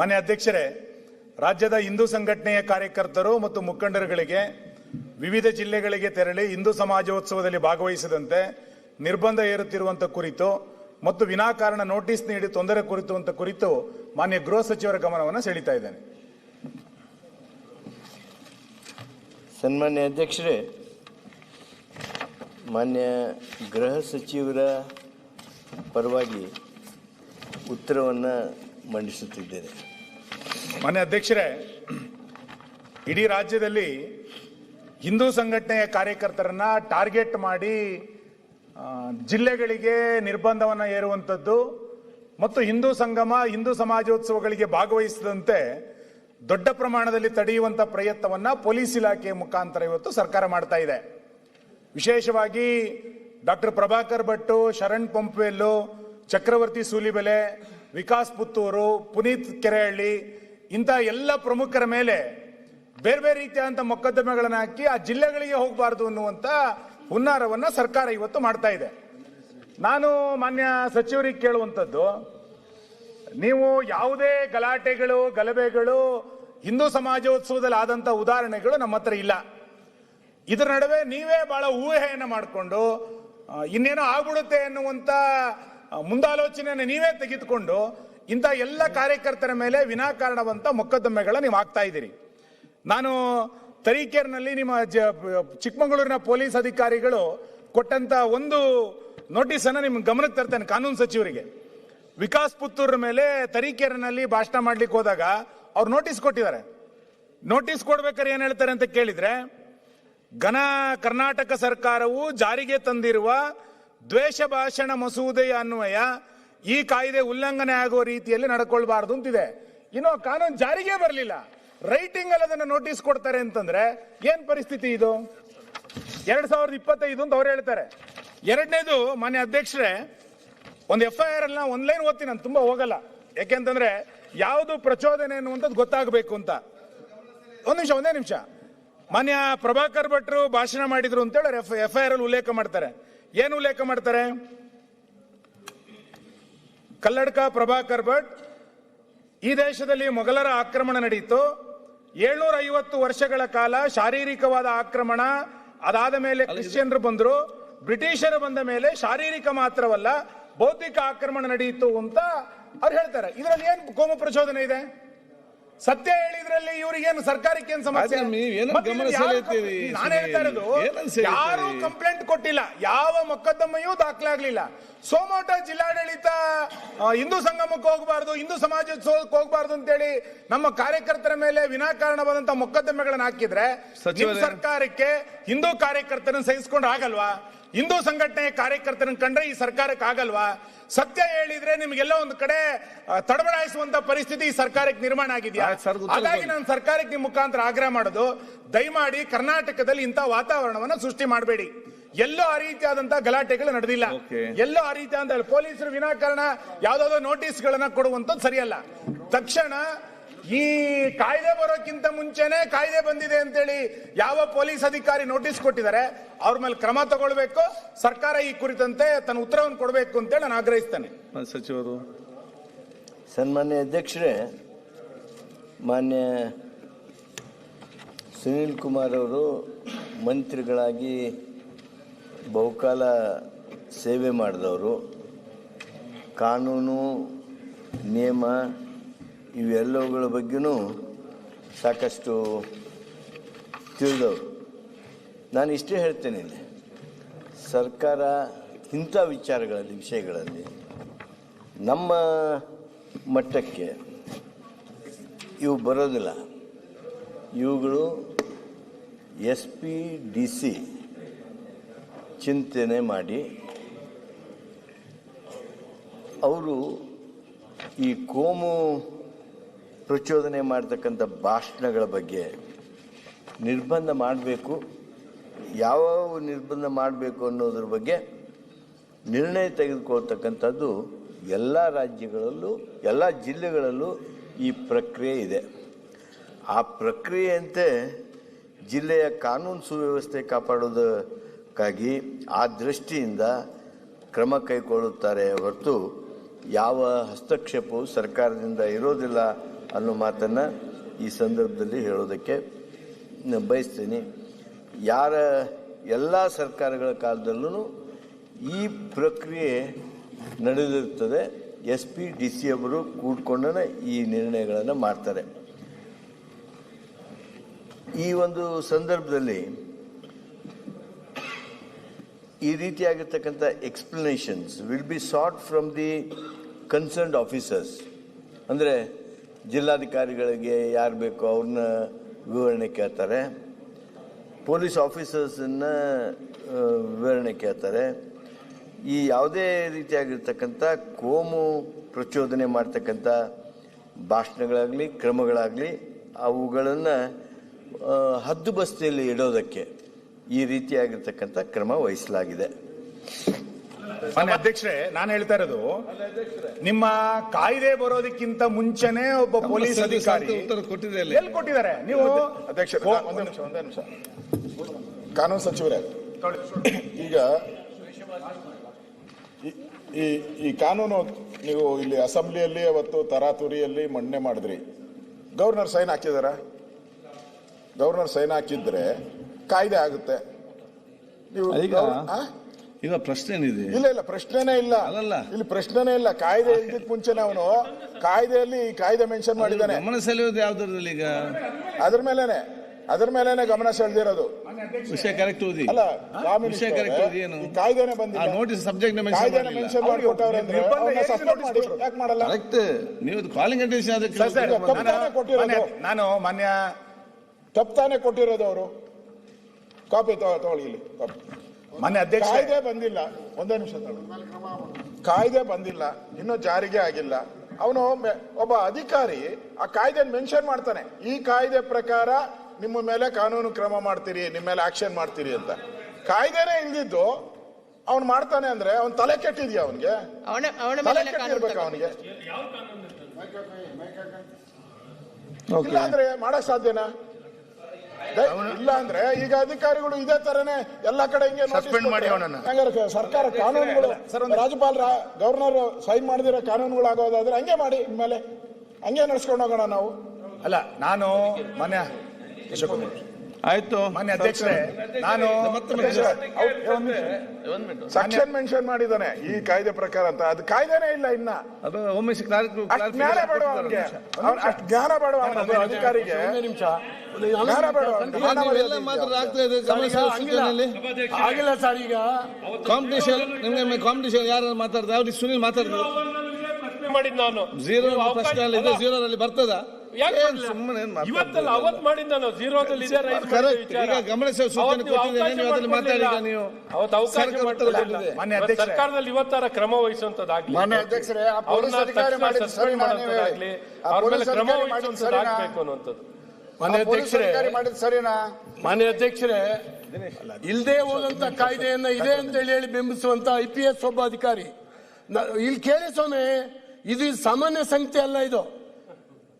ಮಾನ್ಯ ಅಧ್ಯಕ್ಷರೇ, ರಾಜ್ಯದ ಹಿಂದೂ ಸಂಘಟನೆಯ ಕಾರ್ಯಕರ್ತರು ಮತ್ತು ಮುಖಂಡರುಗಳಿಗೆ, ವಿವಿಧ ಜಿಲ್ಲೆಗಳಿಗೆ ತೆರಳಿ ಹಿಂದೂ ಸಮಾಜೋತ್ಸವದಲ್ಲಿ ಭಾಗವಹಿಸದಂತೆ ನಿರ್ಬಂಧ ಹೇರುತ್ತಿರುವಂತ ಕುರಿತು ಮತ್ತು ವಿನಾಕಾರಣ ನೋಟಿಸ್ ನೀಡಿ ತೊಂದರೆ ಕುರಿತು ಅಂತ ಕುರಿತು ಮಾನ್ಯ ಗೃಹ ಸಚಿವರ ಗಮನವನ್ನು ಸೆಳೀತಾ ಇದ್ದೇನೆ. ಸನ್ಮಾನ್ಯ ಅಧ್ಯಕ್ಷರೇ, ಮಾನ್ಯ ಗೃಹ ಸಚಿವರ ಪರವಾಗಿ ಉತ್ತರವನ್ನು ಮಂಡಿಸುತ್ತಿದ್ದೇನೆ. ಮಾನ್ಯ ಅಧ್ಯಕ್ಷರೇ, ಇಡೀ ರಾಜ್ಯದಲ್ಲಿ ಹಿಂದೂ ಸಂಘಟನೆಯ ಕಾರ್ಯಕರ್ತರನ್ನ ಟಾರ್ಗೆಟ್ ಮಾಡಿ ಜಿಲ್ಲೆಗಳಿಗೆ ನಿರ್ಬಂಧವನ್ನು ಏರುವಂಥದ್ದು ಮತ್ತು ಹಿಂದೂ ಸಂಗಮ, ಹಿಂದೂ ಸಮಾಜೋತ್ಸವಗಳಿಗೆ ಭಾಗವಹಿಸದಂತೆ ದೊಡ್ಡ ಪ್ರಮಾಣದಲ್ಲಿ ತಡೆಯುವಂಥ ಪ್ರಯತ್ನವನ್ನ ಪೊಲೀಸ್ ಇಲಾಖೆಯ ಮುಖಾಂತರ ಇವತ್ತು ಸರ್ಕಾರ ಮಾಡ್ತಾ ಇದೆ. ವಿಶೇಷವಾಗಿ ಡಾಕ್ಟರ್ ಪ್ರಭಾಕರ್ ಭಟ್ಟು ಶರಣ್ ಪಂಪ್ವೆಲ್ಲು ಚಕ್ರವರ್ತಿ ಸೂಲಿಬೆಲೆ, ವಿಕಾಸ್ ಪುತ್ತೂರು, ಪುನೀತ್ ಕೆರೆಹಳ್ಳಿ ಇಂಥ ಎಲ್ಲ ಪ್ರಮುಖರ ಮೇಲೆ ಬೇರೆ ಬೇರೆ ರೀತಿಯಾದಂಥ ಮೊಕದ್ದಮೆಗಳನ್ನು ಹಾಕಿ ಆ ಜಿಲ್ಲೆಗಳಿಗೆ ಹೋಗಬಾರ್ದು ಅನ್ನುವಂಥ ಹುನ್ನಾರವನ್ನು ಸರ್ಕಾರ ಇವತ್ತು ಮಾಡ್ತಾ ಇದೆ. ನಾನು ಮಾನ್ಯ ಸಚಿವರಿಗೆ ಕೇಳುವಂಥದ್ದು ನೀವು ಯಾವುದೇ ಗಲಾಟೆಗಳು ಗಲಭೆಗಳು ಹಿಂದೂ ಸಮಾಜೋತ್ಸವದಲ್ಲಿ ಆದಂತ ಉದಾಹರಣೆಗಳು ನಮ್ಮ ಹತ್ರ ಇಲ್ಲ. ಇದರ ನಡುವೆ ನೀವೇ ಬಹಳ ಊಹೆಯನ್ನು ಮಾಡಿಕೊಂಡು ಇನ್ನೇನೋ ಆಗ್ಬಿಡುತ್ತೆ ಅನ್ನುವಂತ ಆ, ಮುಂದಾಲೋಚನೆಯನ್ನು ನೀವೇ ತೆಗೆದುಕೊಂಡು ಇಂಥ ಎಲ್ಲ ಕಾರ್ಯಕರ್ತರ ಮೇಲೆ ವಿನಾಕಾರಣವಂತ ಮೊಕದ್ದಮೆಗಳ ನೀವು ಆಗ್ತಾ ಇದ್ದೀರಿ. ನಾನು ತರೀಕೆರ್ನಲ್ಲಿ ನಿಮ್ಮ ಜ- ಚಿಕ್ಕಮಗಳೂರಿನ ಪೊಲೀಸ್ ಅಧಿಕಾರಿಗಳು ಕೊಟ್ಟಂತ ಒಂದು ನೋಟಿಸ್ ಅನ್ನ ನಿಮ್ ಗಮನಕ್ಕೆ ತರ್ತೇನೆ ಕಾನೂನು ಸಚಿವರಿಗೆ. ವಿಕಾಸ್ ಪುತ್ತೂರ್ ಮೇಲೆ ತರೀಕೆರೆನಲ್ಲಿ ಭಾಷಣ ಮಾಡ್ಲಿಕ್ಕೆ ಹೋದಾಗ ಅವ್ರು ನೋಟಿಸ್ ಕೊಟ್ಟಿದ್ದಾರೆ. ನೋಟಿಸ್ ಕೊಡ್ಬೇಕಾದ್ರೆ ಏನ್ ಹೇಳ್ತಾರೆ ಅಂತ ಕೇಳಿದ್ರೆ, ಘನ ಕರ್ನಾಟಕ ಸರ್ಕಾರವು ಜಾರಿಗೆ ತಂದಿರುವ ದ್ವೇಷ ಭಾಷಣ ಮಸೂದೆಯ ಅನ್ವಯ ಈ ಕಾಯ್ದೆ ಉಲ್ಲಂಘನೆ ಆಗುವ ರೀತಿಯಲ್ಲಿ ನಡ್ಕೊಳ್ಬಾರ್ದು ಅಂತಿದೆ. ಇನ್ನು ಕಾನೂನು ಜಾರಿಗೆ ಬರಲಿಲ್ಲ. ರೈಟಿಂಗ್ ಅಲ್ಲಿ ಅದನ್ನು ನೋಟಿಸ್ ಕೊಡ್ತಾರೆ ಅಂತಂದ್ರೆ ಏನ್ ಪರಿಸ್ಥಿತಿ ಇದು? ಎರಡ್ ಸಾವಿರದ ಇಪ್ಪತ್ತೈದು ಅಂತ ಅವ್ರು ಹೇಳ್ತಾರೆ. ಎರಡನೇದು ಮಾನ್ಯ ಅಧ್ಯಕ್ಷರೇ, ಒಂದು ಎಫ್ ಐ ಆರ್ ಅಲ್ಲಿ ಒಂದ್ ಲೈನ್ ಓದ್ತೀನಿ, ನಾನು ತುಂಬಾ ಹೋಗಲ್ಲ. ಯಾಕೆಂತಂದ್ರೆ ಯಾವುದು ಪ್ರಚೋದನೆ ಅನ್ನುವಂಥದ್ದು ಗೊತ್ತಾಗಬೇಕು ಅಂತ. ಒಂದ್ ನಿಮಿಷ, ಒಂದೇ ನಿಮಿಷ. ಮಾನ್ಯ ಪ್ರಭಾಕರ್ ಭಟ್ರು ಭಾಷಣ ಮಾಡಿದ್ರು ಅಂತೇಳಿ ಎಫ್ ಎಫ್ ಐ ಆರ್ ಅಲ್ಲಿ ಉಲ್ಲೇಖ ಮಾಡ್ತಾರೆ. ಏನು ಉಲ್ಲೇಖ ಮಾಡ್ತಾರೆ? ಕಲ್ಲಡ್ಕ ಪ್ರಭಾಕರ್ ಭಟ್ ಈ ದೇಶದಲ್ಲಿ ಮೊಘಲರ ಆಕ್ರಮಣ ನಡೆಯಿತು ಏಳ್ನೂರ ಐವತ್ತು ವರ್ಷಗಳ ಕಾಲ ಶಾರೀರಿಕವಾದ ಆಕ್ರಮಣ ಅದಾದ ಮೇಲೆ ಕ್ರಿಶ್ಚಿಯನ್ರು ಬಂದರು. ಬ್ರಿಟಿಷರು ಬಂದ ಮೇಲೆ ಶಾರೀರಿಕ ಮಾತ್ರವಲ್ಲ ಬೌದ್ಧಿಕ ಆಕ್ರಮಣ ನಡೆಯಿತು ಅಂತ ಅವ್ರು ಹೇಳ್ತಾರೆ. ಇದರಲ್ಲಿ ಏನು ಕೋಮ ಪ್ರಚೋದನೆ ಇದೆ? ಸತ್ಯ ಹೇಳಿದ್ರಲ್ಲಿ ಇವ್ರಿಗೇನು ಸರ್ಕಾರಕ್ಕೆ ಏನು ಸಮಸ್ಯೆ? ಆದ್ರೆ ನೀವೇನು ಮತ್ತೆ ಗಮನ ಯಾರು ಸೆಳೆಯುತ್ತೀರಿ, ನಾನು ಹೇಳ್ತಾ ಇರೋದು ಏನನ್ನ ಸೆಳೆಯುತ್ತೀರಿ? ಯಾರು ಕಂಪ್ಲೇಂಟ್ ಕೊಟ್ಟಿಲ್ಲ. ಯಾವ ಮೊಕದ್ದಮೆಯೂ ದಾಖಲಾಗ್ಲಿಲ್ಲ. ಸೋಮೋಟ ಜಿಲ್ಲಾಡಳಿತ ಆ, ಹಿಂದೂ ಸಂಗಮಕ್ಕೆ ಹೋಗಬಾರ್ದು ಹಿಂದೂ ಸಮಾಜೋತ್ಸವಕ್ಕೆ ಹೋಗಬಾರ್ದು ಅಂತೇಳಿ ನಮ್ಮ ಕಾರ್ಯಕರ್ತರ ಮೇಲೆ ವಿನಾಕಾರಣವಾದಂತಹ ಮೊಕದ್ದಮೆಗಳನ್ನ ಹಾಕಿದ್ರೆ ಸಚಿವ ಸಚಿವರೇ. ಸರ್ಕಾರಕ್ಕೆ ಹಿಂದೂ ಕಾರ್ಯಕರ್ತರನ್ನ ಸಹಿಸಿಕೊಂಡು ಆಗಲ್ವಾ? ಹಿಂದೂ ಸಂಘಟನೆ ಕಾರ್ಯಕರ್ತರನ್ನು ಕಂಡ್ರೆ ಈ ಸರ್ಕಾರಕ್ಕೆ ಆಗಲ್ವಾ? ಸತ್ಯ ಹೇಳಿದ್ರೆ ನಿಮ್ಗೆಲ್ಲ ಒಂದು ಕಡೆ ತಡಬಡಾಯಿಸುವಂತ ಪರಿಸ್ಥಿತಿ ಈ ಸರ್ಕಾರಕ್ಕೆ ನಿರ್ಮಾಣ ಆಗಿದೆಯಾ? ಹಾಗಾಗಿ ನಾನು ಸರ್ಕಾರಕ್ಕೆ ನಿಮ್ಮ ಮುಖಾಂತರ ಆಗ್ರಹ ಮಾಡೋದು ದಯಮಾಡಿ ಕರ್ನಾಟಕದಲ್ಲಿ ಇಂಥ ವಾತಾವರಣವನ್ನ ಸೃಷ್ಟಿ ಮಾಡಬೇಡಿ. ಎಲ್ಲೋ ಆ ರೀತಿಯಾದಂತಹ ಗಲಾಟೆಗಳು ನಡೆದಿಲ್ಲ. ಎಲ್ಲೋ ಆ ರೀತಿಯಾದ ಪೊಲೀಸರು ವಿನಾಕಾರಣ ಯಾವ್ದಾದ್ರು ನೋಟಿಸ್ಗಳನ್ನ ಕೊಡುವಂತದ್ದು ಸರಿಯಲ್ಲ. ತಕ್ಷಣ ಈ ಕಾಯ್ದೆ ಬರೋಕ್ಕಿಂತ ಮುಂಚೆನೆ ಕಾಯ್ದೆ ಬಂದಿದೆ ಅಂತೇಳಿ ಯಾವ ಪೊಲೀಸ್ ಅಧಿಕಾರಿ ನೋಟಿಸ್ ಕೊಟ್ಟಿದ್ದಾರೆ ಅವ್ರ ಮೇಲೆ ಕ್ರಮ ತಗೊಳ್ಬೇಕು ಸರ್ಕಾರ ಈ ಕುರಿತಂತೆ ತನ್ನ ಉತ್ತರವನ್ನು ಕೊಡಬೇಕು ಅಂತೇಳಿ ನಾನು ಆಗ್ರಹಿಸ್ತೇನೆ. ಸಚಿವರು. ಸನ್ಮಾನ್ಯ ಅಧ್ಯಕ್ಷರೇ ಮಾನ್ಯ ಸುನೀಲ್ ಕುಮಾರ್ ಅವರು ಮಂತ್ರಿಗಳಾಗಿ ಬಹುಕಾಲ ಸೇವೆ ಮಾಡಿದವರು. ಕಾನೂನು ನಿಯಮ ಇವೆಲ್ಲವುಗಳ ಬಗ್ಗೆನೂ ಸಾಕಷ್ಟು ತಿಳಿದವರು. ನಾನು ಇಷ್ಟೇ ಹೇಳ್ತೇನೆ ಇಲ್ಲಿ. ಸರ್ಕಾರ ಇಂಥ ವಿಚಾರಗಳಲ್ಲಿ, ವಿಷಯಗಳಲ್ಲಿ ನಮ್ಮ ಮಟ್ಟಕ್ಕೆ ಇವು ಬರೋದಿಲ್ಲ. ಇವುಗಳು ಎಸ್ ಪಿ ಡಿ ಸಿ ಚಿಂತನೆ ಮಾಡಿ ಅವರು ಈ ಕೋಮು ಪ್ರಚೋದನೆ ಮಾಡ್ತಕ್ಕಂಥ ಭಾಷಣಗಳ ಬಗ್ಗೆ ನಿರ್ಬಂಧ ಮಾಡಬೇಕು. ಯಾವ ನಿರ್ಬಂಧ ಮಾಡಬೇಕು ಅನ್ನೋದ್ರ ಬಗ್ಗೆ ನಿರ್ಣಯ ತೆಗೆದುಕೊಳ್ತಕ್ಕಂಥದ್ದು ಎಲ್ಲ ರಾಜ್ಯಗಳಲ್ಲೂ, ಎಲ್ಲ ಜಿಲ್ಲೆಗಳಲ್ಲೂ ಈ ಪ್ರಕ್ರಿಯೆ ಇದೆ. ಆ ಪ್ರಕ್ರಿಯೆಯಂತೆ ಜಿಲ್ಲೆಯ ಕಾನೂನು ಸುವ್ಯವಸ್ಥೆ ಕಾಪಾಡೋದಕ್ಕಾಗಿ ಆ ದೃಷ್ಟಿಯಿಂದ ಕ್ರಮ ಕೈಗೊಳ್ಳುತ್ತಾರೆ ಹೊರತು ಯಾವ ಹಸ್ತಕ್ಷೇಪವು ಸರ್ಕಾರದಿಂದ ಇರೋದಿಲ್ಲ. ಅನ್ನೋ ಮಾತನ್ನು ಈ ಸಂದರ್ಭದಲ್ಲಿ ಹೇಳೋದಕ್ಕೆ ಬಯಸ್ತೀನಿ. ಯಾರ ಎಲ್ಲ ಸರ್ಕಾರಗಳ ಕಾಲದಲ್ಲೂ ಈ ಪ್ರಕ್ರಿಯೆ ನಡೆದಿರುತ್ತದೆ ಎಸ್ ಪಿ ಡಿ ಸಿ ಅವರು ಕೂಡ್ಕೊಂಡೇ ಈ ನಿರ್ಣಯಗಳನ್ನು ಮಾಡ್ತಾರೆ. ಈ ಒಂದು ಸಂದರ್ಭದಲ್ಲಿ ಈ ರೀತಿಯಾಗಿರ್ತಕ್ಕಂಥ explanations will be sought from the concerned officers ಅಂದರೆ ಜಿಲ್ಲಾಧಿಕಾರಿಗಳಿಗೆ ಯಾರು ಬೇಕೋ ಅವ್ರನ್ನ ವಿವರಣೆ ಕೇಳ್ತಾರೆ. ಪೊಲೀಸ್ ಆಫೀಸರ್ಸನ್ನ ವಿವರಣೆ ಕೇಳ್ತಾರೆ. ಈ ಯಾವುದೇ ರೀತಿಯಾಗಿರ್ತಕ್ಕಂಥ ಕೋಮು ಪ್ರಚೋದನೆ ಮಾಡ್ತಕ್ಕಂಥ ಭಾಷಣಗಳಾಗಲಿ, ಕ್ರಮಗಳಾಗಲಿ, ಅವುಗಳನ್ನು ಹದ್ದು ಬಸ್ತಿಯಲ್ಲಿ ಇಡೋದಕ್ಕೆ ಈ ರೀತಿಯಾಗಿರ್ತಕ್ಕಂಥ ಕ್ರಮ ವಹಿಸಲಾಗಿದೆ. ಮಾನ್ಯ ಅಧ್ಯಕ್ಷರೇ ನಾನು ಹೇಳ್ತಾ ಇರೋದು ನಿಮ್ಮ ಕಾಯ್ದೆ ಬರೋದಕ್ಕಿಂತ ಮುಂಚೆನೆ ಒಬ್ಬ ಪೊಲೀಸ್ ಅಧಿಕಾರಿ ಎಲ್ಲಿ ಕೊಟ್ಟಿದ್ದಾರೆ? ನೀವು ಅಧ್ಯಕ್ಷ ಒಂದೇ ನಿಮಿಷ ಒಂದೇ ನಿಮಿಷ. ಕಾನೂನು ಸಚಿವರೇ ಈಗ ಈ- ಈ ಈ ಕಾನೂನು ನೀವು ಇಲ್ಲಿ ಅಸೆಂಬ್ಲಿಯಲ್ಲಿ ಅವತ್ತು ತರಾತುರಿಯಲ್ಲಿ ಮಂಡನೆ ಮಾಡಿದ್ರಿ. ಗವರ್ನರ್ ಸೈನ್ ಹಾಕಿದಾರ? ಗವರ್ನರ್ ಸೈನ್ ಹಾಕಿದ್ರೆ ಕಾಯ್ದೆ ಆಗುತ್ತೆ. ನೀವು ಈಗ ಗವರ್- ಪ್ರಶ್ನೆ ಏನಿದೆ ಇಲ್ಲ ಇಲ್ಲ ಪ್ರಶ್ನೆನೇ ಇಲ್ಲ. ಅಲ್ಲಲ್ಲ. ಇಲ್ಲಿ ಪ್ರಶ್ನೆನೇ ಇಲ್ಲ. ಕಾಯ್ದೆ ಇಲ್ದಿದ್ ಮುಂಚೆನೆ ಅವನು ಕಾಯ್ದೆಯಲ್ಲಿ ಈ ಕಾಯ್ದೆ ಮೆನ್ಷನ್ ಮಾಡಿದ್ದಾನೆ. ಗಮನ ಸೆಳೆಯೋದು ಯಾವ್ದ್ರಲ್ಲಿ ಈಗ? ಅದ್ರ ಮೇಲೇನೆ ಅದ್ರ ಮೇಲೇನೆ ಗಮನ ಸೆಳೆದಿರೋದು. ವಿಷಯ ಕರೆಕ್ಟ್ ಓದಿ. ಅಲ್ಲ ವಿಷಯ ಕರೆಕ್ಟ್ ಓದಿ ಏನು? ಈ ಕಾಯ್ದೆನೆ ಆ ಬಂದಿಲ್ಲ ನೋಟಿಸ್ ಸಬ್ಜೆಕ್ಟ್ ಮೆನ್ಷನ್ ಮಾಡಿ ಮಾಡಿಕೊಟ್ಟವ್ರೆ ಅಂದ್ರೆ ಅವ್ರನ್ನ ಸಸ್ಪೆಂಡ್ ಮಾಡಿ ಯಾಕ್ ಮಾಡಲ್ಲ? ಕರೆಕ್ಟ್ ನೀವು ಕಾಲಿಂಗ್ ಅಟೆನ್ಷನ್ ಅದಕ್ಕೆ ಕೊಟ್ಟಿರೋದು. ನಾನು ಮಾನ್ಯ ತಪ್ಪಾನೆ ಕೊಟ್ಟಿರೋದು ಅವರು. ಕಾಪಿ ತಗೊಳ್ಳಿ ಇಲ್ಲಿ. ಕಾಪಿ. ಮಾನ್ಯ ಅಧ್ಯಕ್ಷ ಕಾಯ್ದೆ ಬಂದಿಲ್ಲ. ಒಂದೇ ನಿಮಿಷ ತಗೊಳ್ಳಿ. ಕಾಯ್ದೆ ಬಂದಿಲ್ಲ. ಇನ್ನೂ ಜಾರಿಗೆ ಆಗಿಲ್ಲ. ಅವನು ಒಬ್ಬ ಅಧಿಕಾರಿ ಆ ಕಾಯ್ದೆ ಮೆನ್ಷನ್ ಮಾಡ್ತಾನೆ. ಈ ಕಾಯ್ದೆ ಪ್ರಕಾರ ನಿಮ್ಮ ಮೇಲೆ ಕಾನೂನು ಕ್ರಮ ಮಾಡ್ತೀರಿ ನಿಮ್ಮ ಮೇಲೆ ಆಕ್ಷನ್ ಮಾಡ್ತೀರಿ ಅಂತ. ಕಾಯ್ದೆನೇ ಇಲ್ದಿದ್ದು ಅವ್ನು ಮಾಡ್ತಾನೆ ಅಂದ್ರೆ ಅವ್ನ ತಲೆ ಕೆಟ್ಟಿದ್ಯಾ ಅವನಿಗೆ? ಅವನ ಅವನ ತಲೆ ಮೇಲೆ ಕಾನೂನು ಕೆಟ್ಟಿರ್ಬೇಕು. ಅವನಿಗೆ? ಅಂದ್ರೆ ಮಾಡಕ್ ಸಾಧ್ಯನಾ? ಇಲ್ಲ ಅಂದ್ರೆ ಈಗ ಅಧಿಕಾರಿಗಳು ಇದೇ ತರನೇ ಎಲ್ಲಾ ಕಡೆ ಹಿಂಗೆ ಸಸ್ಪೆಂಡ್ ಮಾಡಿ ಹಂಗಾರೆ ಸರ್ಕಾರ ಕಾನೂನುಗಳು ರಾಜ್ಯಪಾಲರ ಗವರ್ನರ್ ಸೈನ್ ಮಾಡಿದಿರೋ ಕಾನೂನುಗಳು ಆಗೋದಾದ್ರೆ ಹಂಗೆ ಮಾಡಿ ಇನ್ಮೇಲೆ ಹಂಗೆ ನಡ್ಸ್ಕೊಂಡು ಹೋಗೋಣ ನಾವು ಅಲ್ಲ ನಾನು ಮನೆ. ಆಯ್ತು. ಮಾನ್ಯ ಅಧ್ಯಕ್ಷರೇ ನಾನು ಸಕ್ಷನ್ ಮೆನ್ಷನ್ ಮಾಡಿದಾನೆ ಈ ಕಾಯ್ದೆ ಪ್ರಕಾರ ಅಂತ. ಅದು ಕಾಯ್ದೆನೇ ಇಲ್ಲ ಇನ್ನ. ಅದು ಒಮ್ಮೆ ಜ್ಞಾನ ಬೇಡ ಅಷ್ಟು ಜ್ಞಾನ ಬೇಡ ಅಧಿಕಾರಿಗೆ? ಜ್ಞಾನ ಬೇಡ ಆಗಿಲ್ಲ. ಸರ್ ಈಗ. ಕಾಂಪಿಟೇಷನ್ ನಿಮ್ಗೆ ಕಾಂಪಿಟೇಷನ್ ಯಾರು ಮಾತಾಡ್ತಾರೆ? ಅವ್ರಿಗೆ ಸುನಿಲ್ ಮಾತಾಡ್ತಾರೆ ಪ್ರಶ್ನೆ ಮಾಡಿದ್ ನಾನು. ಜೀರೋ ಪ್ರಶ್ನೆ ಇದೆ ಅಲ್ಲಿ ಬರ್ತದ? ಯಾಕೆ ಸುಮ್ಮನೆ ಇವತ್ತಲ್ಲ ಇದೆ ರೈಸ್. ಈಗ ಸೂಚನೆ ಕೊಟ್ಟಿದ್ದೇನೆ, ಅದನ್ನ ನೀವು. ಅವತ್ತು ಅವಕಾಶ ಸರ್ಕಾರ ಮಾನ್ಯ ಇವತ್ತು ಅಧ್ಯಕ್ಷರೇ. ಸರ್ಕಾರದಲ್ಲಿ ಇವತ್ತರ ಕ್ರಮ ವಹಿಸುವಂತದ್ದಾಗ್ಲಿ ಮಾನ್ಯ ಅಧ್ಯಕ್ಷರೇ, ಆ ಪೊಲೀಸ್ ಅಧಿಕಾರಿ suspend ಸರಿನಾ? ಅವ್ರ ಮೇಲೆ ಕ್ರಮ ವಹಿಸುವಂತದ್ದಾಗ್ಬೇಕು? ಅನ್ನುವಂಥದ್ದು. ಮಾನ್ಯ ಅಧ್ಯಕ್ಷರೇ ಮಾಡಿದ್ ಸರಿನಾ? ಮಾನ್ಯ ಅಧ್ಯಕ್ಷರೇ ಇಲ್ಲದೆ ಹೋದಂತ ಕಾಯ್ದೆಯನ್ನ ಇದೆ ಅಂತ ಹೇಳಿ ಹೇಳಿ ಬಿಂಬಿಸುವಂತ ಐ ಪಿ ಎಸ್ ಒಬ್ಬ ಅಧಿಕಾರಿ. ಇಲ್ಲಿ ಕೇಳಿ ಸ್ವಾಮಿ ಇದು ಸಾಮಾನ್ಯ ಸಂಖ್ಯೆ ಅಲ್ಲ ಇದು.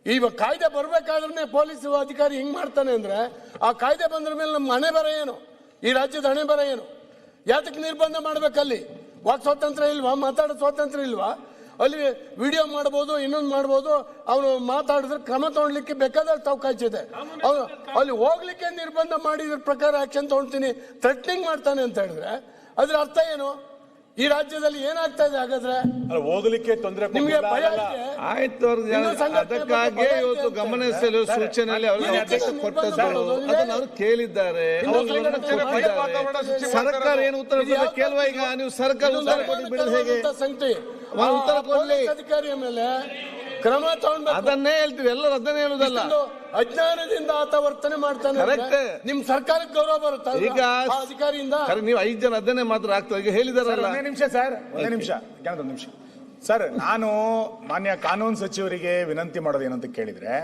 ಈಗ ಕಾಯ್ದೆ ಬರಬೇಕಾದ್ರೆ ಪೊಲೀಸ್ ಅಧಿಕಾರಿ ಹಿಂಗೆ ಮಾಡ್ತಾನೆ ಅಂದ್ರೆ, ಆ ಕಾಯ್ದೆ ಬಂದ್ರ ಮೇಲೆ ನಮ್ಮ ಹಣೆ ಬರ ಏನು? ಈ ರಾಜ್ಯದ ಹಣೆ ಬರ ಏನು? ಯಾತಕ್ಕೆ ನಿರ್ಬಂಧ ಮಾಡ್ಬೇಕಲ್ಲಿ? ವಾಕ್ ಸ್ವಾತಂತ್ರ್ಯ ಇಲ್ವಾ? ಮಾತಾಡೋ ಸ್ವಾತಂತ್ರ್ಯ ಇಲ್ವಾ? ಅಲ್ಲಿ ವಿಡಿಯೋ ಮಾಡ್ಬೋದು, ಇನ್ನೊಂದು ಮಾಡ್ಬೋದು ಅವನು ಮಾತಾಡಿದ್ರೆ ಕ್ರಮ ತಗೊಳ್ಲಿಕ್ಕೆ ಬೇಕಾದಷ್ಟು ಅವಕಾಶ ಇದೆ. ಅವನು ಅಲ್ಲಿ ಹೋಗ್ಲಿಕ್ಕೆ ನಿರ್ಬಂಧ ಮಾಡಿದ್ರ ಪ್ರಕಾರ ಆಕ್ಷನ್ ತಗೊಳ್ತೀನಿ ಥ್ರೆಟ್ನಿಂಗ್ ಮಾಡ್ತಾನೆ ಅಂತ ಹೇಳಿದ್ರೆ, ಅದ್ರ ಅರ್ಥ ಏನು? ಈ ರಾಜ್ಯದಲ್ಲಿ ಏನಾಗ್ತಾ ಇದೆ ಹಾಗಾದ್ರೆ? ಹೋಗ್ಲಿಕ್ಕೆ ತೊಂದರೆ ನಿಮ್ಗೆ ಭಯ ಆಯ್ತು ಅದಕ್ಕಾಗಿ ಇವತ್ತು ಗಮನ. ಸೆಳೆಯುವ ಸೂಚನೆಯಲ್ಲಿ ಅವರು ರೀತಿ ಕೊಟ್ಟದ್ದು ನಿರ್ಬಂಧ ಅವರು ಕೇಳಿದ್ದಾರೆ. ಸರ್ಕಾರ ಏನು ಉತ್ತರ ಕೇಳುವ ಈಗ ನೀವು ಸರ್ಕಾರ ಉತ್ತರ ಕೊಟ್ಟು ಬಿಡೋದು ಹೇಗೆ? ಉತ್ತರ ಕೊಡ್ಲಿ. ಅಧಿಕಾರಿಯ ಮೇಲೆ ಕ್ರಮ ತಗೊಂಡ್ಬೇಕು ಅದನ್ನೇ ಹೇಳ್ತೀವಿ ಎಲ್ಲರೂ ಅದನ್ನೇ ಹೇಳುದಲ್ಲ. ಇಷ್ಟೊಂದು ಅಜ್ಞಾನದಿಂದ ಆತ ವರ್ತನೆ ಮಾಡ್ತಾನೆ ಅಂದ್ರೆ Correct. ನಿಮ್ ಸರ್ಕಾರಕ್ಕೆ ಗೌರವ ಬರುತ್ತೆ? ಈಗ ಆ ಅಧಿಕಾರಿಯಿಂದ? ನೀವು ಐದು ಜನ ಅದನ್ನೇ ಮಾತ್ರ ಆಗ್ತದೆ ಈಗ ಹೇಳಿದಾರಲ್ಲ. ಒಂದೇ ನಿಮಿಷ ಸರ್. ಒಂದೇ ನಿಮಿಷ. ಒಂದು ನಿಮಿಷ. ಸರ್ ನಾನು ಮಾನ್ಯ ಕಾನೂನು ಸಚಿವರಿಗೆ ವಿನಂತಿ ಮಾಡೋದು ಏನಂತ ಕೇಳಿದ್ರೆ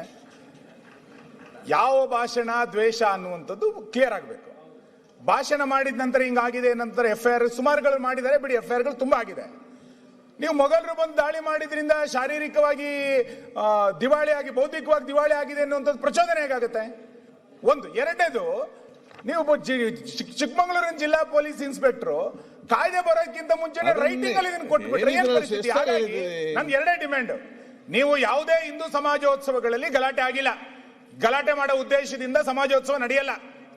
ಯಾವ ಭಾಷಣ ದ್ವೇಷ ಅನ್ನುವಂಥದ್ದು ಕ್ಲಿಯರ್ ಆಗಬೇಕು. ಭಾಷಣ ಮಾಡಿದ ನಂತರ ಹಿಂಗಾಗಿದೆ ನಂತರ ಎಫ್ ಐ ಆರ್ ಸುಮಾರುಗಳು ಮಾಡಿದ್ದಾರೆ ಬಿಡಿ ಎಫ್ ಐ ಆರ್ಗಳು ತುಂಬಾ ಆಗಿದೆ. ನೀವು ಮೊಘಲರು ಬಂದು ದಾಳಿ ಮಾಡಿದ್ರಿಂದ ಶಾರೀರಿಕವಾಗಿ ದಿವಾಳಿ ಆಗಿ ಬೌದ್ಧಿಕವಾಗಿ ದಿವಾಳಿ ಆಗಿದೆ ಅನ್ನುವಂಥದ್ದು ಪ್ರಚೋದನೆ ಹೇಗಾಗುತ್ತೆ? ಒಂದು ಎರಡನೇದು ನೀವು ಚಿಕ್ಕಮಗಳೂರಿನ ಜಿಲ್ಲಾ ಪೊಲೀಸ್ ಇನ್ಸ್ಪೆಕ್ಟರ್ ಕಾಯ್ದೆ ಬರೋಕ್ಕಿಂತ ಮುಂಚೆನೆ ರೈಟಿಂಗ್ ಅಲ್ಲಿ ಇದನ್ನ ಕೊಟ್ಬಿಟ್ರೆ. ಹಾಗಾಗಿ ನನ್ ಎರಡೇ ಡಿಮ್ಯಾಂಡ್. ನೀವು ಯಾವುದೇ ಹಿಂದೂ ಸಮಾಜೋತ್ಸವಗಳಲ್ಲಿ ಗಲಾಟೆ ಆಗಿಲ್ಲ. ಗಲಾಟೆ ಮಾಡೋ ಉದ್ದೇಶದಿಂದ ಸಮಾಜೋತ್ಸವ ನಡೆಯಲ್ಲ.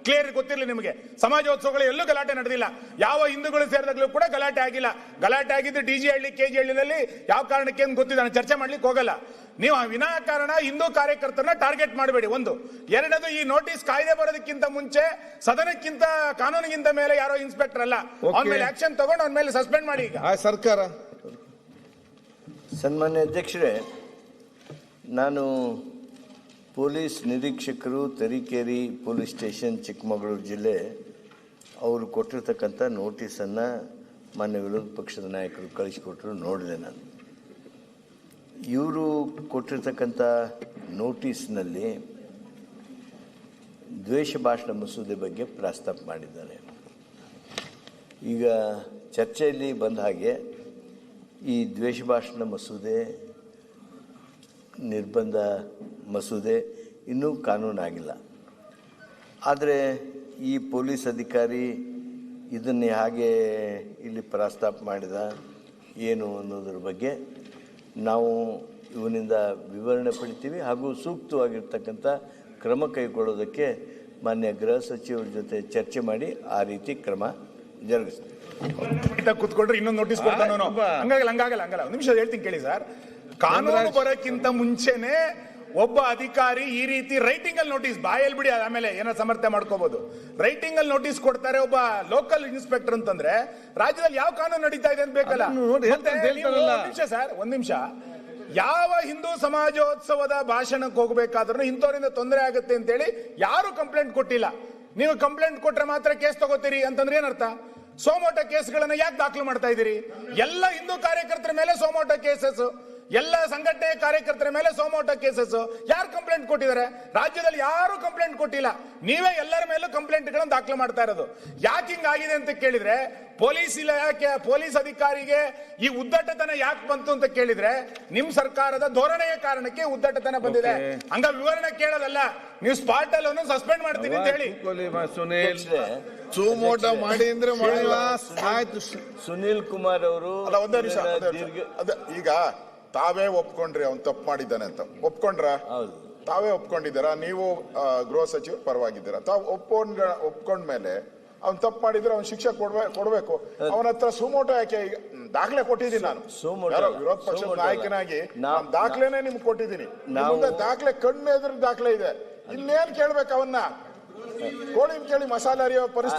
ಕ್ಲಿಯರ್ ಗೊತ್ತಿರಲಿ ನಿಮಗೆ. ಸಮಾಜೋತ್ಸವಗಳು ಎಲ್ಲೂ ಗಲಾಟೆ ನಡೆದಿಲ್ಲ. ಯಾವ ಹಿಂದೂಗಳು ಸೇರಿದಾಗಲೂ ಕೂಡ ಗಲಾಟೆ ಆಗಿಲ್ಲ. ಗಲಾಟೆ ಆಗಿದ್ದು D J Halli K G ಹಳ್ಳಿನಲ್ಲಿ ಯಾವ ಕಾರಣಕ್ಕೆ ಅಂತ ಗೊತ್ತಿದೆ ನಾನು ಚರ್ಚೆ ಮಾಡ್ಲಿಕ್ಕೆ ಹೋಗಲ್ಲ. ನೀವು ಆ ವಿನಾಕಾರಣ ಹಿಂದೂ ಕಾರ್ಯಕರ್ತರನ್ನ ಟಾರ್ಗೆಟ್ ಮಾಡಬೇಡಿ. ಒಂದು. ಎರಡದು ಈ ನೋಟಿಸ್ ಕಾಯ್ದೆ ಬರೋದಕ್ಕಿಂತ ಮುಂಚೆ ಸದನಕ್ಕಿಂತ ಕಾನೂನಿಗಿಂತ ಮೇಲೆ ಯಾರೋ ಇನ್ಸ್ಪೆಕ್ಟರ್ ಅಲ್ಲ. ಅವನ ಮೇಲೆ ಆಕ್ಷನ್ ತಗೊಂಡು ಅವನ ಮೇಲೆ ಸಸ್ಪೆಂಡ್ ಮಾಡಿ ಈಗ. ಆ ಸರ್ಕಾರ. ಸನ್ಮಾನ್ಯ ಅಧ್ಯಕ್ಷರೇ ನಾನು ಪೊಲೀಸ್ ನಿರೀಕ್ಷಕರು ತರೀಕೆರೆ ಪೊಲೀಸ್ ಸ್ಟೇಷನ್, ಚಿಕ್ಕಮಗಳೂರು ಜಿಲ್ಲೆ ಅವರು ಕೊಟ್ಟಿರ್ತಕ್ಕಂಥ ನೋಟಿಸನ್ನು ಮಾನ್ಯ ವಿರೋಧ ಪಕ್ಷದ ನಾಯಕರು ಕಳಿಸಿಕೊಟ್ರು, ನೋಡಿದೆ ನಾನು. ಇವರು ಕೊಟ್ಟಿರ್ತಕ್ಕಂಥ ನೋಟಿಸ್ನಲ್ಲಿ ದ್ವೇಷ ಭಾಷಣ ಮಸೂದೆ ಬಗ್ಗೆ ಪ್ರಸ್ತಾಪ ಮಾಡಿದ್ದಾರೆ. ಈಗ ಚರ್ಚೆಯಲ್ಲಿ ಬಂದ ಹಾಗೆ ಈ ದ್ವೇಷ ಭಾಷಣ ಮಸೂದೆ ನಿರ್ಬಂಧ ಮಸೂದೆ ಇನ್ನೂ ಕಾನೂನಾಗಿಲ್ಲ. ಆದರೆ ಈ ಪೊಲೀಸ್ ಅಧಿಕಾರಿ ಇದನ್ನು ಹಾಗೆ ಇಲ್ಲಿ ಪ್ರಸ್ತಾಪ ಮಾಡಿದ ಏನು ಅನ್ನೋದ್ರ ಬಗ್ಗೆ ನಾವು ಇವನಿಂದ ವಿವರಣೆ ಪಡಿತೀವಿ ಹಾಗೂ ಸೂಕ್ತವಾಗಿರ್ತಕ್ಕಂಥ ಕ್ರಮ ಕೈಗೊಳ್ಳೋದಕ್ಕೆ ಮಾನ್ಯ ಗೃಹ ಸಚಿವರ ಜೊತೆ ಚರ್ಚೆ ಮಾಡಿ ಆ ರೀತಿ ಕ್ರಮ ಜರುಗಿಸ್ತೀವಿ. ಕೂತ್ಕೊಂಡ್ರೆ ಇನ್ನೊಂದು ನೋಟಿಸ್ ಕೊಡ್ತಾನೆ ಹಂಗಾಗಲ್ಲ ಹಂಗಾಗಲ್ಲ ಹಂಗಲ್ಲ ಒಂದ್ ನಿಮಿಷ ಹೇಳ್ತೀನಿ ಕೇಳಿ ಸರ್. ಕಾನೂನು ಬರೋಕ್ಕಿಂತ ಮುಂಚೆನೆ ಒಬ್ಬ ಅಧಿಕಾರಿ ಈ ರೀತಿ ರೈಟಿಂಗ್ ಅಲ್ಲಿ ನೋಟಿಸ್ ಬಾಯಲ್ಲಿ ಬಿಡಿ ಆಮೇಲೆ ಏನೋ ಸಮರ್ಥನೆ ಮಾಡ್ಕೋಬಹುದು ರೈಟಿಂಗ್ ಅಲ್ಲಿ ನೋಟಿಸ್ ಕೊಡ್ತಾರೆ ಒಬ್ಬ ಲೋಕಲ್ ಇನ್ಸ್ಪೆಕ್ಟರ್ ಅಂತಂದ್ರೆ ರಾಜ್ಯದಲ್ಲಿ ಯಾವ ಕಾನೂನು ನಡೀತಾ ಇದೆ ಅಂತ ಬೇಕಲ್ಲ? ನಿಮಿಷ ಸರ್ ಒಂದ್ ನಿಮಿಷ. ಯಾವ ಹಿಂದೂ ಸಮಾಜೋತ್ಸವದ ಭಾಷಣಕ್ಕೆ ಹೋಗ್ಬೇಕಾದ್ರೂ ಇಂಥವರಿಂದ ತೊಂದರೆ ಆಗುತ್ತೆ ಅಂತೇಳಿ ಯಾರು ಕಂಪ್ಲೇಂಟ್ ಕೊಟ್ಟಿಲ್ಲ. ನೀವು ಕಂಪ್ಲೇಂಟ್ ಕೊಟ್ರೆ ಮಾತ್ರ ಕೇಸ್ ತಗೋತೀರಿ ಅಂತಂದ್ರೆ ಏನರ್ಥ? ಸೋಮೋಟ ಕೇಸ್ಗಳನ್ನ ಯಾಕೆ ದಾಖಲು ಮಾಡ್ತಾ ಇದ್ದೀರಿ? ಎಲ್ಲ ಹಿಂದೂ ಕಾರ್ಯಕರ್ತರ ಮೇಲೆ ಸೋಮೋಟ ಕೇಸಸ್ ಎಲ್ಲ ಸಂಘಟನೆ ಕಾರ್ಯಕರ್ತರ ಮೇಲೆ ಸೋಮೋಟ ಕೇಸಸ್ ಯಾರು ಕಂಪ್ಲೇಂಟ್ ಕೊಟ್ಟಿದ್ದಾರೆ? ರಾಜ್ಯದಲ್ಲಿ ಯಾರು ಕಂಪ್ಲೇಂಟ್ ಕೊಟ್ಟಿಲ್ಲ. ನೀವೇ ಎಲ್ಲರ ಮೇಲೂ ಕಂಪ್ಲೇಂಟ್ಗಳನ್ನು ದಾಖಲು ಮಾಡ್ತಾ ಇರೋದು. ಯಾಕೆ ಹಿಂಗಾಗಿದೆ ಅಂತ ಕೇಳಿದ್ರೆ ಪೊಲೀಸ್ ಇಲಾಖೆ ಪೊಲೀಸ್ ಅಧಿಕಾರಿಗೆ ಈ ಉದ್ದಟತನ ಯಾಕೆ ಬಂತು ಅಂತ ಕೇಳಿದ್ರೆ ನಿಮ್ ಸರ್ಕಾರದ ಧೋರಣೆಯ ಕಾರಣಕ್ಕೆ ಉದ್ದಟತನ ಬಂದಿದೆ. ಹಂಗ ವಿವರಣೆ ಕೇಳೋದಲ್ಲ. ನೀವು ಸ್ಪಾಟ್ ಅಲ್ಲಿ ಸಸ್ಪೆಂಡ್ ಮಾಡ್ತೀನಿ ಅಂತ ಹೇಳಿ. ಸುನಿಲ್. ಸುಮೋಟ ಮಾಡಿ ಅಂದ್ರೆ ಮಾಡಿಲ್ಲ ಶ್ರೀನಿವಾಸ್ ಆಯ್ತು. ಸುನೀಲ್ ಕುಮಾರ್ ಅವರು ಈಗ ತಾವೇ ಒಪ್ಕೊಂಡ್ರಿ ಅವ್ನು ತಪ್ಪು ಮಾಡಿದ್ದಾನೆ ಅಂತ. ಒಪ್ಕೊಂಡ್ರ? ತಾವೇ ಒಪ್ಕೊಂಡಿದ್ದೀರಾ? ನೀವು ಆ, ಗೃಹ ಸಚಿವ ಪರವಾಗಿದ್ದೀರಾ? ತಾವು ಒಪ್ಕೊಂಡ್ ಒಪ್ಕೊಂಡ್ಮೇಲೆ ಅವ್ನು ತಪ್ಪು ಮಾಡಿದ್ರೆ ಅವ್ನು ಶಿಕ್ಷೆ ಕೊಡ್ಬೇ ಕೊಡ್ಬೇಕು. ಅವನ ಹತ್ರ ಸುಮೋಟೋ ಯಾಕೆ? ಈಗ ದಾಖಲೆ ಕೊಟ್ಟಿದ್ದೀನಿ ನಾನು. ಸುಮೋಟೋ ಯಾರೋ ಅಲ್ಲ, ವಿರೋಧ ಪಕ್ಷದ ಸುಮೋಟೋ ಅಲ್ಲ. ನಾಯಕನಾಗಿ ನಾನ್ ದಾಖಲೆನೇ ನಿಮ್ಗೆ ಕೊಟ್ಟಿದ್ದೀನಿ. ನಾವು- ದಾಖಲೆ ಕಣ್ಣು ಎದುರು ದಾಖಲೆ ಇದೆ. ಇನ್ನೇನ್ ಕೇಳ್ಬೇಕು ಅವನ್ನ? ಕೋಳಿನ ಕೇಳಿ ಮಸಾಲೆ ಅರಿಯೋ ಪರಿಸ್ಥಿತಿ